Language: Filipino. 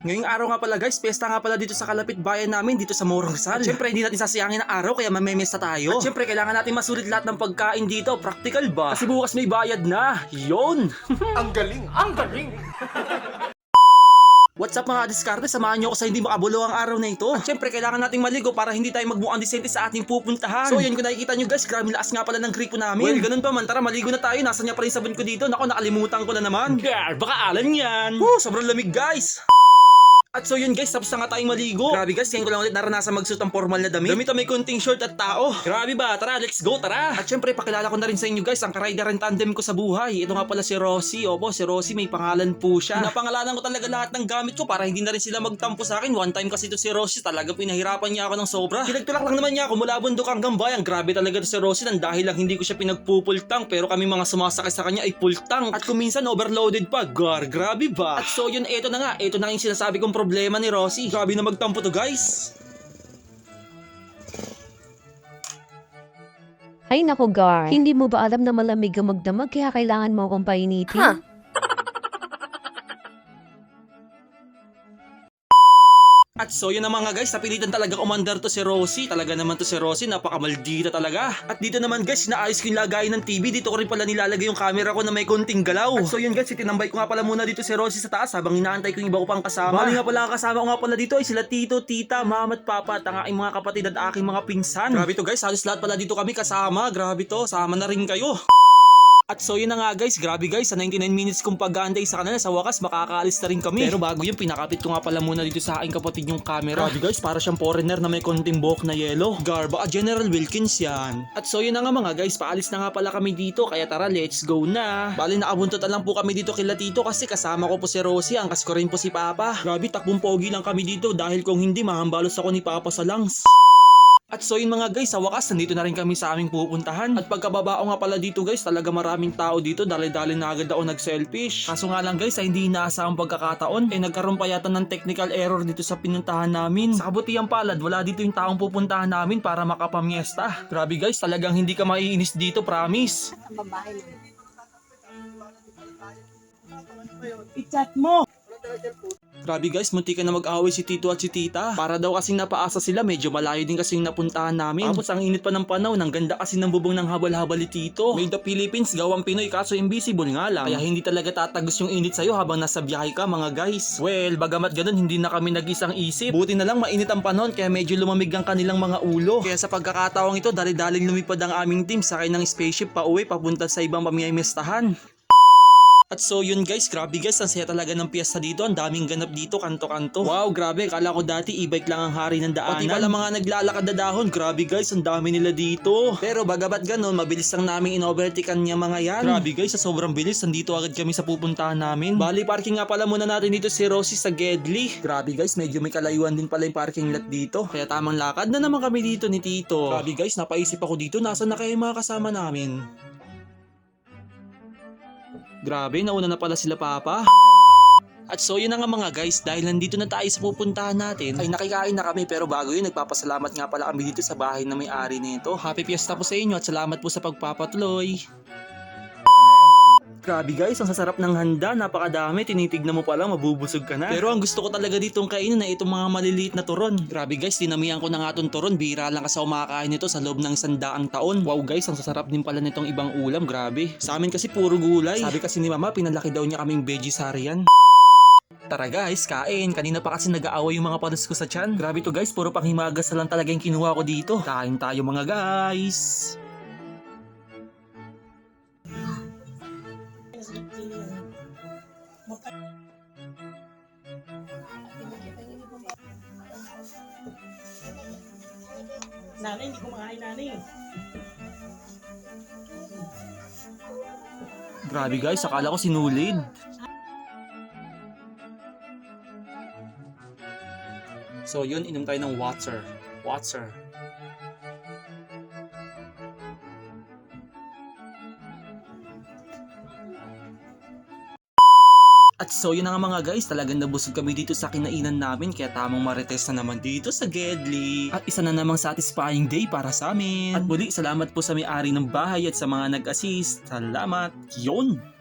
Ngayong araw nga pala guys, pesta nga pala dito sa kalapit bayan namin dito sa Morong Rizal. At syempre hindi natin sasayangin ang araw kaya mamemesta tayo. At syempre kailangan natin masulit lahat ng pagkain dito. Practical ba? Kasi bukas may bayad na. Yon. Ang galing! Ang galing! What's up mga diskarte? Samahan niyo ako sa hindi makabulo ang araw na ito. At syempre kailangan nating maligo para hindi tayo magmukhang disente sa ating pupuntahan. So yan kung nakikita niyo guys, grabe lakas nga pala ng gripo namin. Well, ganun pa man, tara maligo na tayo. Nasaan niya pa rin sabon ko dito? Nako, nakalimutan ko na naman. Gar, baka alan yan. Woo, sobrang lamig guys. At so yun guys, tapos na nga tayong maligo. Grabe guys, ngayon ko lang ulit naranasan magsuot ng formal na damit. Damit na may kunting short at tao. Grabe ba? Tara, let's go, tara. At syempre, pakilala ko na rin sa inyo guys, ang karider and tandem ko sa buhay. Ito nga pala si Rosie. Opo, si Rosie may pangalan po siya. Pinapangalanan ko talaga lahat ng gamit ko para hindi na rin sila magtampo sa akin. One time kasi ito si Rosie, talaga pinahirapan niya ako ng sobra. Pinagtulak lang naman niya ako mula bundok hanggang bayan. Grabe talaga si Rosie nang dahil lang hindi ko siya pinagpupultang pero kami mga sumasakay sa kanya ay pultang. At kuminsan overloaded pa. Gar, grabe ba? At so yun, eto na nga. Eto na yung sinasabi kong problema ni Rosie. Grabe na magtampo to guys. Ay nako Gar, hindi mo ba alam na malamig ang magdamag kaya kailangan mo akong painitin? Ha? At so yun na mga guys, napilitan talaga umandar to si Rosie. Talaga naman to si Rosie, napakamaldita talaga. At dito naman guys, naayos ko yung lagay ng TV. Dito ko rin pala nilalagay yung camera ko na may konting galaw. At so yun guys, itinambay ko nga pala muna dito si Rosie sa taas habang inaantay ko yung iba ko pang kasama. Bali nga pala kasama ko nga pala dito ay sila Tito, Tita, Mama at Papa at ang aking mga kapatid at aking mga pinsan. Grabe to guys, halos lahat pala dito kami kasama. Grabe to, sama na rin kayo. At so yun na nga guys, grabe guys, sa 99 minutes kong pag-aantay sa kanila, sa wakas makakaalis na rin kami. Pero bago yun, pinakapit ko nga pala muna dito sa aking kapatid yung camera. Grabe guys, para siyang foreigner na may konting buhok na yellow. Garba, General Wilkins yan. At so yun na nga mga guys, paalis na nga pala kami dito, kaya tara, let's go na. Bali, nakabuntot na lang po kami dito kila Tito kasi kasama ko po si Rosie, ang ko rin po si Papa. Grabe, takbong pogi lang kami dito dahil kung hindi, mahambalos ako ni Papa sa lungs. At so yun mga guys, sa wakas, nandito na rin kami sa aming pupuntahan. At pagkababa ko nga pala dito guys, talaga maraming tao dito, dali-dali na agad ako nag-selfish. Kaso nga lang guys, ay hindi inaasahang pagkakataon, eh nagkaroon pa yata ng technical error dito sa pinuntahan namin. Sa kabutihang palad, wala dito yung taong pupuntahan namin para makapamiesta. Grabe guys, talagang hindi ka maiinis dito, promise. I-chat mo! Grabe guys, munti ka na mag-away si Tito at si Tita. Para daw kasing napaasa sila, medyo malayo din kasi napuntahan namin. Tapos ang init pa ng panahon, ang ganda kasi ng bubong ng habal-habal ni Tito. Made the Philippines, gawang Pinoy kaso invisible nga lang. Kaya hindi talaga tatagos yung init sa'yo habang nasa biyahe ka mga guys. Well, bagamat ganun, hindi na kami nag-isang isip. Buti na lang mainit ang panahon kaya medyo lumamig ang kanilang mga ulo. Kaya sa pagkakataong ito, dali-daling lumipad ang aming team sakay ng spaceship pa uwi papunta sa ibang pamiyamistahan. At so yun guys, grabe guys, ang saya talaga ng piyesta dito. Ang daming ganap dito, kanto-kanto. Wow, grabe. Kala ko dati e-bike lang ang hari ng daanan. Pati pala mga naglalakad na dahon, grabe guys, ang dami nila dito. Pero bagabat ganun, mabilis lang namin in-overtaken niya mga yan. Grabe guys, sa sobrang bilis, nandito agad kami sa pupuntahan namin. Bali, parking nga pala muna natin dito si Rosie sa Gedli. Grabe guys, medyo may kalayuan din pala yung parking lot dito. Kaya tamang lakad na naman kami dito ni Tito. Grabe guys, napaisip ako dito, nasa na yung mga kasama namin? Grabe, nauna na pala sila papa. At so yun na nga mga guys, dahil nandito na tayo sa pupuntahan natin, ay nakikain na kami pero bago yun, nagpapasalamat nga pala kami dito sa bahay na may-ari nito. Happy fiesta po sa inyo at salamat po sa pagpapatuloy. Grabe guys, ang sasarap ng handa, napakadami, tinitignan mo pa lang, mabubusog ka na. Pero ang gusto ko talaga ditong kainin na itong mga maliliit na turon. Grabe guys, dinamihan ko na nga itong turon, bira lang kasi umakain nito sa loob ng sandaang taon. Wow guys, ang sasarap din pala nitong ibang ulam, grabe. Sa amin kasi puro gulay. Sabi kasi ni mama, pinalaki daw niya kaming vegetarian. Tara guys, kain. Kanina pa kasi nag-aaway yung mga pares ko sa tiyan. Grabe to guys, puro panghimagas na lang talaga yung kinuha ko dito. Kain tayo mga guys. Nanay, hindi kumakain nanay. Grabe guys, akala ko sinulid. So yun, inom tayo ng water. Water. At so yun na nga mga guys, talagang nabusog kami dito sa kinainan namin kaya tamang marites na naman dito sa Gedli. At isa na namang satisfying day para sa amin. At muli, salamat po sa may-ari ng bahay at sa mga nag-assist. Salamat. Yun!